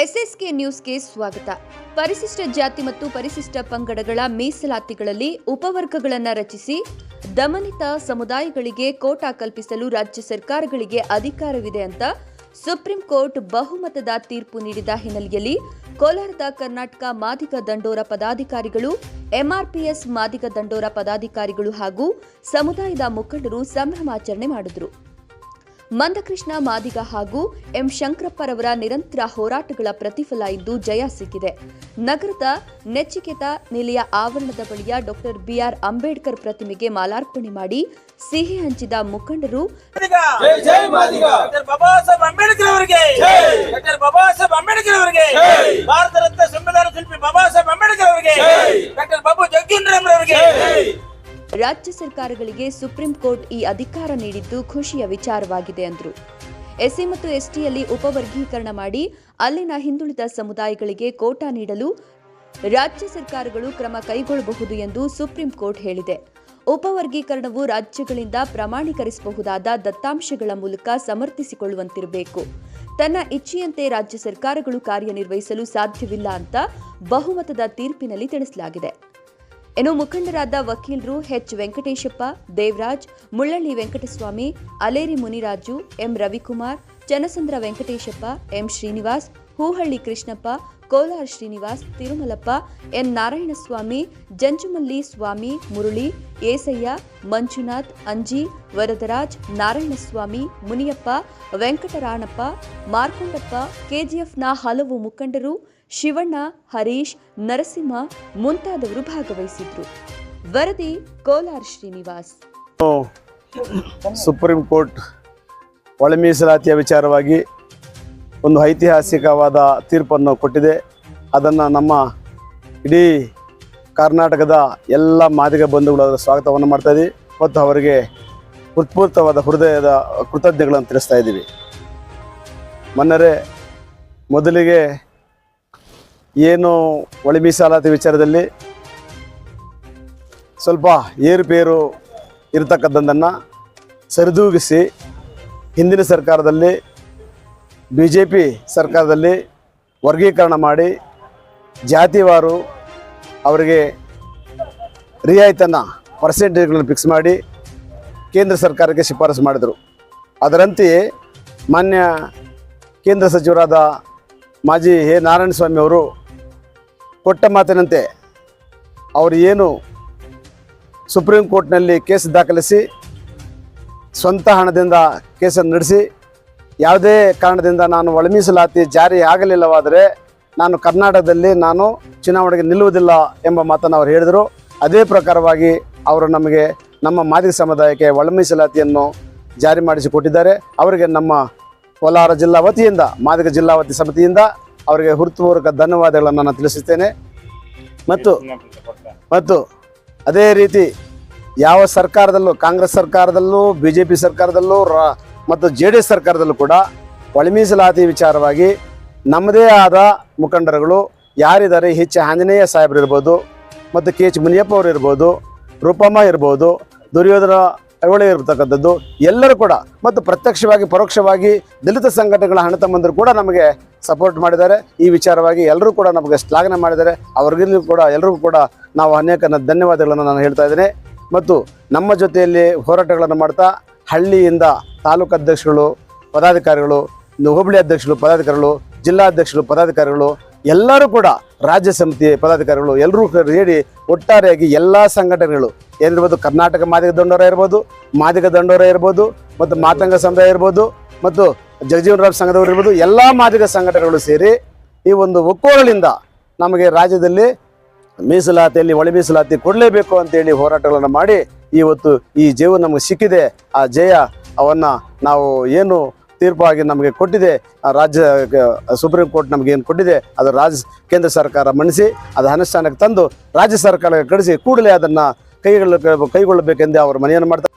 ಎನ್ಎಸ್ಕೆ ನ್ಯೂಸ್ಗೆ ಸ್ವಾಗತ. ಪರಿಶಿಷ್ಟ ಜಾತಿ ಮತ್ತು ಪರಿಶಿಷ್ಟ ಪಂಗಡಗಳ ಮೀಸಲಾತಿಗಳಲ್ಲಿ ಉಪವರ್ಗಗಳನ್ನು ರಚಿಸಿ ದಮನಿತ ಸಮುದಾಯಗಳಿಗೆ ಕೋಟಾ ಕಲ್ಪಿಸಲು ರಾಜ್ಯ ಸರ್ಕಾರಗಳಿಗೆ ಅಧಿಕಾರವಿದೆ ಅಂತ ಸುಪ್ರೀಂ ಕೋರ್ಟ್ ಬಹುಮತದ ತೀರ್ಪು ನೀಡಿದ ಹಿನ್ನೆಲೆಯಲ್ಲಿ ಕೋಲಾರದ ಕರ್ನಾಟಕ ಮಾದಿಗ ದಂಡೋರ ಪದಾಧಿಕಾರಿಗಳು, ಎಂಆರ್ಪಿಎಸ್ ಮಾದಿಗ ದಂಡೋರ ಪದಾಧಿಕಾರಿಗಳು ಹಾಗೂ ಸಮುದಾಯದ ಮುಖಂಡರು ಸಂಭ್ರಮಾಚರಣೆ ಮಾಡಿದರು. ಮಂದಕೃಷ್ಣ ಮಾದಿಗ ಹಾಗೂ ಎಂ ಶಂಕರಪ್ಪರವರ ನಿರಂತರ ಹೋರಾಟಗಳ ಪ್ರತಿಫಲ ಇದ್ದು ಜಯ ಸಿಕ್ಕಿದೆ. ನಗರದ ನೆಚ್ಚಿಕೆತ ನಿಲಯ ಆವರಣದ ಬಳಿಯ ಡಾಕ್ಟರ್ ಬಿಆರ್ ಅಂಬೇಡ್ಕರ್ ಪ್ರತಿಮೆಗೆ ಮಾಲಾರ್ಪಣೆ ಮಾಡಿ ಸಿಹಿ ಹಂಚಿದ ಮುಖಂಡರು ಜೈ ಜೈ ಮಾದಿಗ! ಡಾಕ್ಟರ್ ಬಾಬಾ ಸಾಹೇಬ್ ಅಂಬೇಡ್ಕರ್ ಅವರಿಗೆ! ಡಾಕ್ಟರ್ ಬಾಬಾ ಸಾಹೇಬ್ ಅಂಬೇಡ್ಕರ್ ಅವರಿಗೆ! ಭಾರತ ರತ್ನ ಸಂವಿಧಾನ ಶಿಲ್ಪಿ ಬಾಬಾ ಸಾಹೇಬ್ ಅಂಬೇಡ್ಕರ್ ಅವರಿಗೆ! ಡಾಕ್ಟರ್ ಬಾಬು ಜಗಜೀವನ್ ಅವರಿಗೆ ರಾಜ್ಯ ಸರ್ಕಾರಗಳಿಗೆ ಸುಪ್ರೀಂ ಕೋರ್ಟ್ ಈ ಅಧಿಕಾರ ನೀಡಿದ್ದು ಖುಷಿಯ ವಿಚಾರವಾಗಿದೆ ಎಂದರು ಎಸ್ಸಿ ಮತ್ತು ಎಸ್ಟಿಯಲ್ಲಿ ಉಪವರ್ಗೀಕರಣ ಮಾಡಿ ಅಲ್ಲಿನ ಹಿಂದುಳಿದ ಸಮುದಾಯಗಳಿಗೆ ಕೋಟಾ ನೀಡಲು ರಾಜ್ಯ ಸರ್ಕಾರಗಳು ಕ್ರಮ ಕೈಗೊಳ್ಳಬಹುದು ಎಂದು ಸುಪ್ರೀಂ ಕೋರ್ಟ್ ಹೇಳಿದೆ. ಉಪವರ್ಗೀಕರಣವು ರಾಜ್ಯಗಳಿಂದ ಪ್ರಮಾಣೀಕರಿಸಬಹುದಾದ ದತ್ತಾಂಶಗಳ ಮೂಲಕ ಸಮರ್ಥಿಸಿಕೊಳ್ಳುವಂತಿರಬೇಕು. ತನ್ನ ಇಚ್ಛೆಯಂತೆ ರಾಜ್ಯ ಸರ್ಕಾರಗಳು ಕಾರ್ಯನಿರ್ವಹಿಸಲು ಸಾಧ್ಯವಿಲ್ಲ ಅಂತ ಬಹುಮತದ ತೀರ್ಪಿನಲ್ಲಿ ತಿಳಿಸಲಾಗಿದೆ. ಇನ್ನು ಮುಖಂಡರಾದ ವಕೀಲರು H Venkateshappa Devaraj Mullahalli Venkataswamy Aleri Muniraju M Ravikumar Channasandra Venkateshappa, M. Srinivas, Hoohalli Krishnappa, Kolar Srinivas, Thirumalappa N Narayanaswamy, Janjumalli Swamy, Murali, Yesaiah, Manjunath, Anji, Varadaraj, Narayanaswamy, Muniyappa, ವೆಂಕಟರಾಣಪ್ಪ, ಮಾರ್ಕೊಂಡಪ್ಪ, ಕೆಜಿಎಫ್ನ ಹಲವು ಮುಖಂಡರು, ಶಿವಣ್ಣ, ಹರೀಶ್, ನರಸಿಂಹ ಮುಂತಾದವರು ಭಾಗವಹಿಸಿದ್ರು. ವರದಿ ಕೋಲಾರ ಶ್ರೀನಿವಾಸ್. ಸುಪ್ರೀಂ ಕೋರ್ಟ್ ಒಳ ಮೀಸಲಾತಿಯ ವಿಚಾರವಾಗಿ ಒಂದು ಐತಿಹಾಸಿಕವಾದ ತೀರ್ಪನ್ನು ಕೊಟ್ಟಿದೆ. ಅದನ್ನು ನಮ್ಮ ಇಡೀ ಕರ್ನಾಟಕದ ಎಲ್ಲ ಮಾದಿಗ ಬಂಧುಗಳು ಅದರ ಸ್ವಾಗತವನ್ನು ಮಾಡ್ತಾ ಇದ್ದೀವಿ ಮತ್ತು ಅವರಿಗೆ ಉತ್ಪೂರ್ತವಾದ ಹೃದಯದ ಕೃತಜ್ಞಗಳನ್ನು ತಿಳಿಸ್ತಾ ಇದ್ದೀವಿ ಮನ್ನರೆ, ಮೊದಲಿಗೆ ಏನು ಒಳ ಮೀಸಲಾತಿ ವಿಚಾರದಲ್ಲಿ ಸ್ವಲ್ಪ ಏರುಪೇರು ಇರತಕ್ಕಂಥದ್ದನ್ನು ಸರಿದೂಗಿಸಿ ಹಿಂದಿನ ಸರ್ಕಾರದಲ್ಲಿ ಬಿ ಜೆ ಪಿ ಸರ್ಕಾರದಲ್ಲಿ ವರ್ಗೀಕರಣ ಮಾಡಿ ಜಾತಿವಾರು ಅವರಿಗೆ ರಿಯಾಯಿತನ್ನು ಪರ್ಸೆಂಟೇಜ್ಗಳನ್ನು ಫಿಕ್ಸ್ ಮಾಡಿ ಕೇಂದ್ರ ಸರ್ಕಾರಕ್ಕೆ ಶಿಫಾರಸು ಮಾಡಿದರು. ಅದರಂತೆಯೇ ಮಾನ್ಯ ಕೇಂದ್ರ ಸಚಿವರಾದ ಮಾಜಿ ಎ ನಾರಾಯಣಸ್ವಾಮಿ ಅವರು ಕೊಟ್ಟ ಮಾತಿನಂತೆ, ಅವರು ಏನು ಸುಪ್ರೀಂ ಕೋರ್ಟ್ನಲ್ಲಿ ಕೇಸ್ ದಾಖಲಿಸಿ ಸ್ವಂತ ಹಣದಿಂದ ಕೇಸನ್ನು ನಡೆಸಿ, ಯಾವುದೇ ಕಾರಣದಿಂದ ನಾನು ಒಳಮೀಸಲಾತಿ ಜಾರಿ ಆಗಲಿಲ್ಲವಾದರೆ ನಾನು ಕರ್ನಾಟಕದಲ್ಲಿ ನಾನು ಚುನಾವಣೆಗೆ ನಿಲ್ಲುವುದಿಲ್ಲ ಎಂಬ ಮಾತನ್ನು ಅವರು ಹೇಳಿದರು. ಅದೇ ಪ್ರಕಾರವಾಗಿ ಅವರು ನಮಗೆ ನಮ್ಮ ಮಾದಿಗ ಸಮುದಾಯಕ್ಕೆ ಒಳಮೀಸಲಾತಿಯನ್ನು ಜಾರಿ ಮಾಡಿಸಿಕೊಟ್ಟಿದ್ದಾರೆ ಅವರಿಗೆ ನಮ್ಮ ಕೋಲಾರ ಜಿಲ್ಲಾ ವತಿಯಿಂದ ಮಾದಿಗ ಜಿಲ್ಲಾ ವತಿ ಸಮಿತಿಯಿಂದ ಅವರಿಗೆ ಹೃತ್ಪೂರ್ವಕ ಧನ್ಯವಾದಗಳನ್ನು ನಾನು ತಿಳಿಸುತ್ತೇನೆ. ಮತ್ತು ಮತ್ತು ಅದೇ ರೀತಿ ಯಾವ ಸರ್ಕಾರದಲ್ಲೂ, ಕಾಂಗ್ರೆಸ್ ಸರ್ಕಾರದಲ್ಲೂ ಬಿ ಜೆ ಪಿ ಸರ್ಕಾರದಲ್ಲೂ ಮತ್ತು ಜೆ ಡಿ ಎಸ್ ಸರ್ಕಾರದಲ್ಲೂ ಕೂಡ ಒಳ ಮೀಸಲಾತಿ ವಿಚಾರವಾಗಿ ನಮ್ಮದೇ ಆದ ಮುಖಂಡರುಗಳು ಯಾರಿದ್ದಾರೆ? ಹೆಚ್ಚು ಆಂಜನೇಯ ಸಾಹೇಬರು ಇರ್ಬೋದು, ಮತ್ತು ಕೆ. ಎಚ್. ಮುನಿಯಪ್ಪ ಅವರು ಇರ್ಬೋದು, ರೂಪಮ್ಮ ಇರ್ಬೋದು, ದುರ್ಯೋಧನ ಐಹೊಳೆ ಇರತಕ್ಕಂಥದ್ದು, ಎಲ್ಲರೂ ಕೂಡ, ಮತ್ತು ಪ್ರತ್ಯಕ್ಷವಾಗಿ, ಪರೋಕ್ಷವಾಗಿ ದಲಿತ ಸಂಘಟನೆಗಳ ಹಣ ತಮ್ಮಂದರು ಕೂಡ ನಮಗೆ ಸಪೋರ್ಟ್ ಮಾಡಿದ್ದಾರೆ. ಈ ವಿಚಾರವಾಗಿ ಎಲ್ಲರೂ ಕೂಡ ನಮಗೆ ಶ್ಲಾಘನೆ ಮಾಡಿದ್ದಾರೆ. ಅವ್ರಿಗೂ ಕೂಡ ಎಲ್ಲರಿಗೂ ಕೂಡ ನಾವು ಅನೇಕ ಧನ್ಯವಾದಗಳನ್ನು ನಾನು ಹೇಳ್ತಾ ಇದ್ದೇನೆ. ಮತ್ತು ನಮ್ಮ ಜೊತೆಯಲ್ಲಿ ಹೋರಾಟಗಳನ್ನು ಮಾಡ್ತಾ ಹಳ್ಳಿಯಿಂದ ತಾಲೂಕು ಅಧ್ಯಕ್ಷಗಳು ಪದಾಧಿಕಾರಿಗಳು ಹೋಬಳಿ ಅಧ್ಯಕ್ಷರು, ಪದಾಧಿಕಾರಿಗಳು ಜಿಲ್ಲಾಧ್ಯಕ್ಷರು ಪದಾಧಿಕಾರಿಗಳು, ಎಲ್ಲರೂ ಕೂಡ ರಾಜ್ಯ ಸಮಿತಿ ಪದಾಧಿಕಾರಿಗಳು, ಎಲ್ಲರೂ ಸೇರಿ ಒಟ್ಟಾರೆಯಾಗಿ ಎಲ್ಲ ಸಂಘಟನೆಗಳು, ಏನಿರ್ಬೋದು ಕರ್ನಾಟಕ ಮಾದಿಗ ದಂಡೋರ ಇರ್ಬೋದು, ಮಾದಿಗ ದಂಡೋರ ಇರ್ಬೋದು, ಮತ್ತು ಮಾತಂಗ ಸಮುದಾಯ ಇರ್ಬೋದು, ಮತ್ತು ಜಗಜೀವನ ರಾಮ್ ಸಂಘದವರು ಇರ್ಬೋದು, ಎಲ್ಲ ಮಾದಿಗ ಸಂಘಟನೆಗಳು ಸೇರಿ ಈ ಒಂದು ಒಕ್ಕೋರಲಿಂದ ನಮಗೆ ರಾಜ್ಯದಲ್ಲಿ ಮೀಸಲಾತಿಯಲ್ಲಿ ಒಳ ಮೀಸಲಾತಿ ಕೊಡಲೇಬೇಕು ಅಂತೇಳಿ ಹೋರಾಟಗಳನ್ನು ಮಾಡಿ ಇವತ್ತು ಈ ಜೀವ ನಮಗೆ ಸಿಕ್ಕಿದೆ. ಆ ಜಯ ಅವನ್ನ ನಾವು ಏನು ತೀರ್ಪಾಗಿ ನಮಗೆ ಕೊಟ್ಟಿದೆ. ಆ ರಾಜ್ಯ ಸುಪ್ರೀಂ ಕೋರ್ಟ್ ನಮಗೆ ಏನು ಕೊಟ್ಟಿದೆ, ಅದು ರಾಜ್, ಕೇಂದ್ರ ಸರ್ಕಾರ ಮಣಿಸಿ, ಅದು ಅನುಷ್ಠಾನಕ್ಕೆ ತಂದು ರಾಜ್ಯ ಸರ್ಕಾರಕ್ಕೆ ಕಳಿಸಿ, ಕೂಡಲೇ ಅದನ್ನು ಕೈಗೊಳ್ಳ ಕೈಗೊಳ್ಳಬೇಕೆಂದೇ ಅವರು ಮನೆಯನ್ನು ಮಾಡ್ತಾರೆ